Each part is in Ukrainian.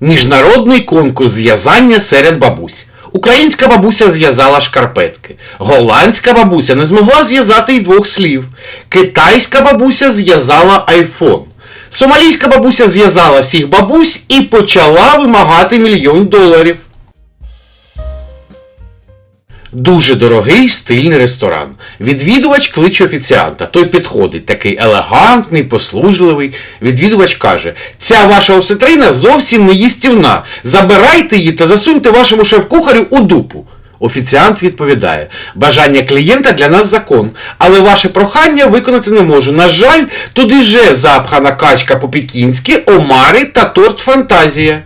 Міжнародний конкурс зв'язання серед бабусь. Українська бабуся зв'язала шкарпетки. Голландська бабуся не змогла зв'язати й двох слів. Китайська бабуся зв'язала айфон. Сомалійська бабуся зв'язала всіх бабусь і почала вимагати мільйон доларів. Дуже дорогий стильний ресторан. Відвідувач кличе офіціанта. Той підходить, такий елегантний, послужливий. Відвідувач каже: ця ваша осетрина зовсім не їстівна. Забирайте її та засуньте вашому шеф-кухарю у дупу. Офіціант відповідає: бажання клієнта для нас закон, але ваше прохання виконати не можу. На жаль, туди же запхана качка по-пекінськи, омари та торт фантазія.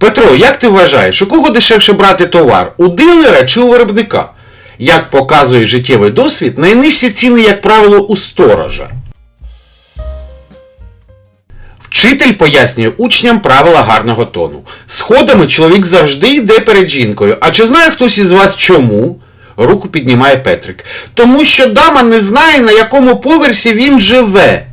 Петро, як ти вважаєш, у кого дешевше брати товар? У дилера чи у виробника? Як показує життєвий досвід, найнижчі ціни, як правило, у сторожа. Вчитель пояснює учням правила гарного тону. Сходами чоловік завжди йде перед жінкою. А чи знає хтось із вас чому? Руку піднімає Петрик. Тому що дама не знає, на якому поверсі він живе.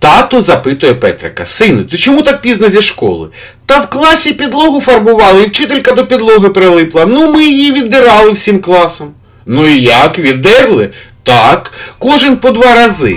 Тато запитує Петрика, сину, ти чому так пізно зі школи? Та в класі підлогу фарбували, і вчителька до підлоги прилипла. Ну, ми її віддирали всім класом. Ну і як, віддерли? Так, кожен по два рази.